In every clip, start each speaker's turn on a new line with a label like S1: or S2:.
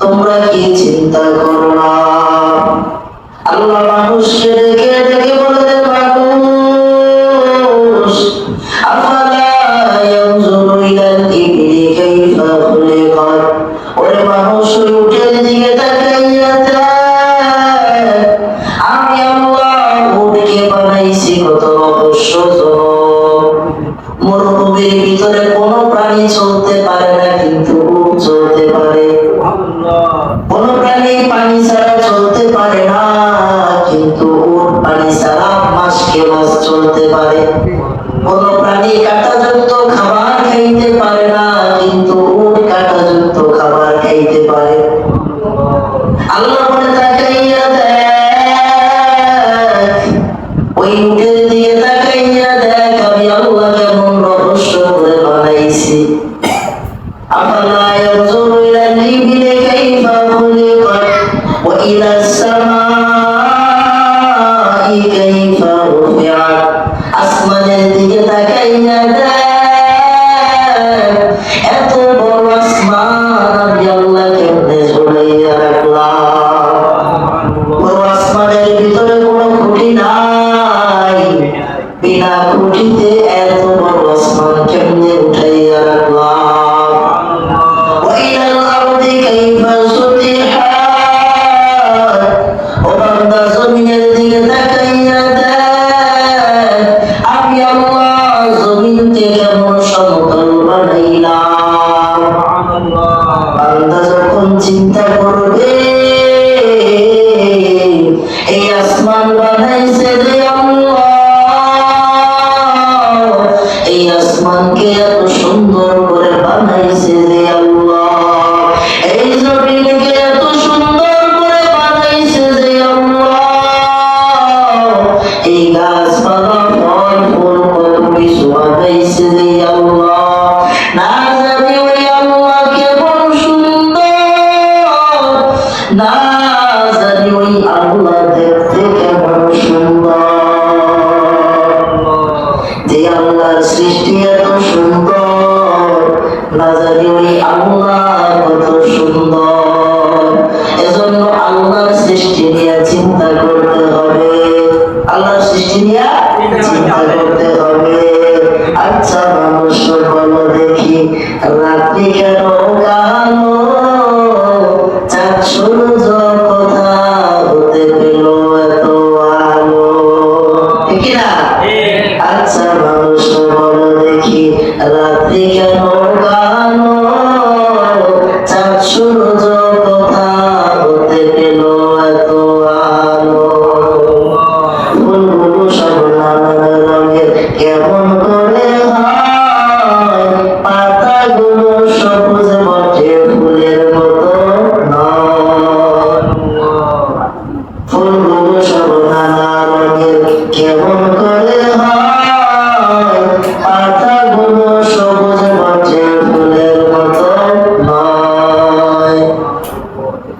S1: তোমরা কি চিন্তা করো না? আল্লাহ মানুষকে ডেকে ডেকে বলে দেয় মানুষ আফালা ইয়ানজুরু ইলাল ইবলি কাইফা খুলিকাত। ওরে মানুষ উটের দিকে তাকাইয়া আমি আল্লাহ উটকে বানাইছি কত রহস্যজনক কাঁটাযুক্ত খাবার খাইতে পারে না কিন্তু উট কাঁটাযুক্ত খাবার খাইতে পারে আল্লাহ বলে তাকাইয়া দেখ ওই উটের দিকে তাকাইয়া দেখ আমি আল্লাহ কেমন রহস্য করে বানাইছি أفلا ينظر إلى الإبل كيف خلقت وإلى السماء কেমনে সুন্দর করে বানাইছে রে আল্লাহ। এই জমিনকে এত সুন্দর করে বানাইছে রে আল্লাহ। এই গাছপালা, ফল, ফুল কত কিছু বানাইছে আল্লাহ। না জানি ওই আল্লাহ কেমন সুন্দর। না জানি ওই আল্লাহ দেখতে কেমন সুন্দর। যে আল্লাহর সৃষ্টি এত সুন্দর। না ওই আল্লাহ কত সুন্দর। এজন্য আল্লাহর সৃষ্টি নিয়ে চিন্তা করতে হবে। আল্লাহর সৃষ্টি নিয়ে চিন্তা করতে হবে। আচ্ছা মানুষ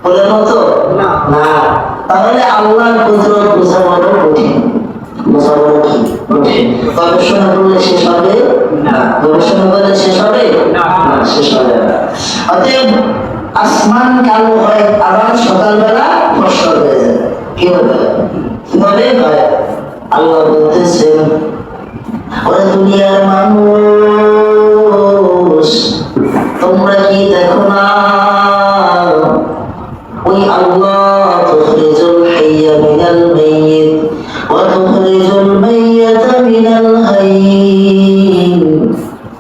S1: ফুলের মতো না। তাহলে আল্লাহর কুদরত বোঝা কঠিন। বোঝা কি কঠিন। গবেষণা করলে শেষ হবে? না। গবেষণা করলে শেষ হবে? না। শেষ হবে না। অতএব আসমান কালো হয় আবার সকালবেলা ফসল হয়ে যায়। কীভাবে কীভাবে হয়? আল্লাহ বলতেছেন ওরে দুনিয়ার মানুষ তোমরা কি দেখো না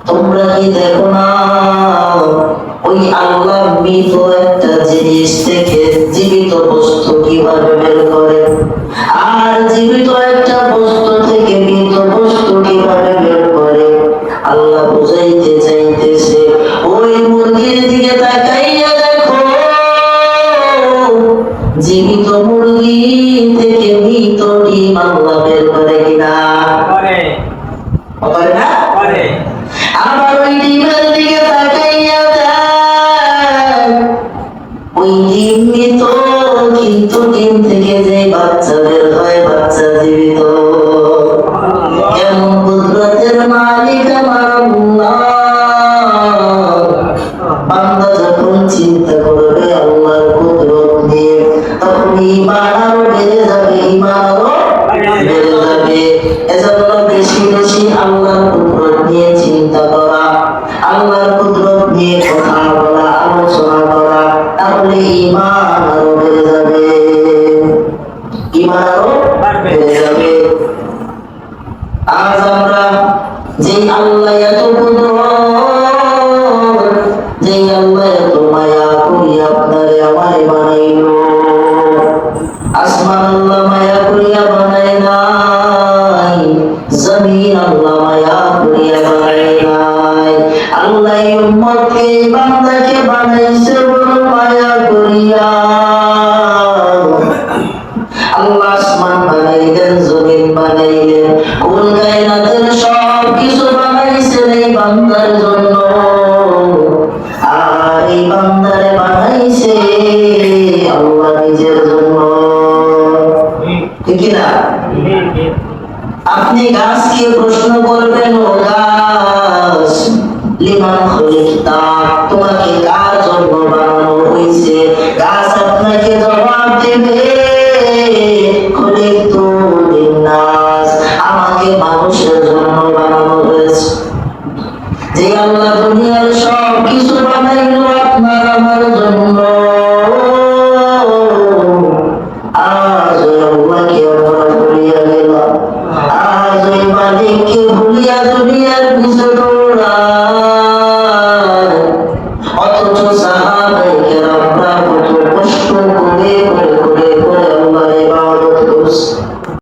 S1: তোমরা কি দেখো না? ওই আল্লাহ মৃত একটা জিনিস থেকে জীবিত বস্তু কীভাবে বের করে? আর জীবিত একটা বস্তু থেকে মৃত বস্তু কীভাবে বের করে? আল্লাহ বুঝাইতে চাইতেছে ওই মুরগির দিকে তাকাইয়া দেখো জীবিত মুরগি থেকে মৃত ডিম আল্লাহ বের করে কিনা? করে। না জীবিত কেমন কুদরতের মালিক আমার বান্দা চিন্তা করবে আল্লাহর আপনি প্রশ্ন করবেন তোমাকে কার জন্য বানানো হয়েছে? গাছ আপনাকে জবাব দেবে খুলিকতু আমাকে মানুষের জন্য বানানো হয়েছে। যে আল্লাহ ওই ভুলিয়া